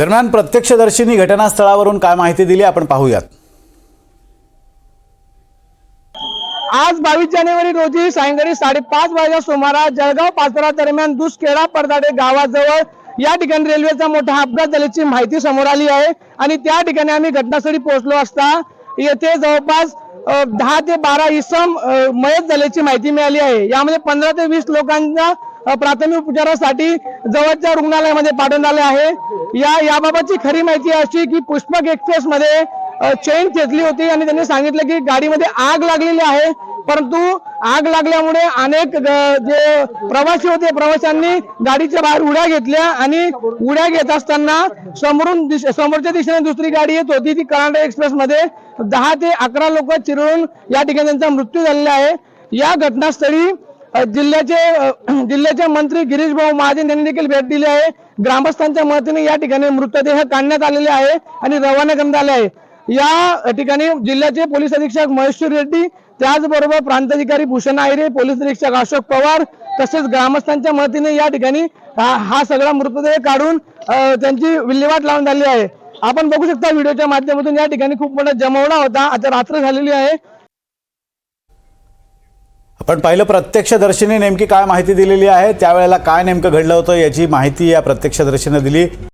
दरम्यान प्रत्यक्षदर्शींनी घटनास्थळावरून काय माहिती दिली आपण पाहूयात. आज बावीस जानेवारी रोजी सायंकाळी साडेपाच वाजल्या सुमारास जळगाव पाचोरा दरम्यान दुसखेडा परदाडे गावाजवळ या ठिकाणी रेल्वेचा मोठा अपघात झाल्याची माहिती समोर आली आहे. आणि त्या ठिकाणी आम्ही घटनास्थळी पोहोचलो असता येथे जवळपास दहा ते बारा इसम मयत झाल्याची माहिती मिळाली आहे. यामध्ये पंधरा ते वीस लोकांना प्राथमिक उपचारासाठी जवळच्या रुग्णालयामध्ये पाठवण्यात आले आहे. या याबाबतची खरी माहिती अशी की पुष्पक एक्सप्रेस मध्ये चेन खेचली होती आणि त्यांनी सांगितलं की गाडीमध्ये आग लागलेली आहे. परंतु आग लागल्यामुळे अनेक जे प्रवासी होते प्रवाशांनी गाडीच्या बाहेर उड्या घेतल्या आणि उड्या घेत असताना समोरून दिश- समोरच्या दिशेने दुसरी गाडी येत होती. ती कर्नाटक एक्सप्रेस मध्ये दहा ते अकरा लोक चिरळून या ठिकाणी त्यांचा मृत्यू झालेला आहे. या घटनास्थळी जिल्ह्याचे जिल्ह्याचे मंत्री गिरीश भाऊ महाजन यांनी देखील भेट दिली आहे. ग्रामस्थांच्या मदतीने या ठिकाणी मृतदेह काढण्यात आलेले आहे आणि रवाना करण्यात आले आहे. या ठिकाणी जिल्ह्याचे पोलीस अधीक्षक महेश्वर रेड्डी त्याचबरोबर प्रांताधिकारी भूषण आयरे पोलीस अधीक्षक अशोक पवार तसेच ग्रामस्थांच्या मदतीने या ठिकाणी हा सगळा मृतदेह काढून त्यांची विल्हेवाट लावून झाली आहे. आपण बघू शकता व्हिडिओच्या माध्यमातून या ठिकाणी खूप मोठा जमवडा होता. आता रात्र झालेली आहे. आपण पाहिलं प्रत्यक्षदर्शीने नेमकी काय माहिती दिलेली आहे त्यावेळेला काय नेमकं घडलं होतं याची माहिती या प्रत्यक्षदर्शीनं दिली.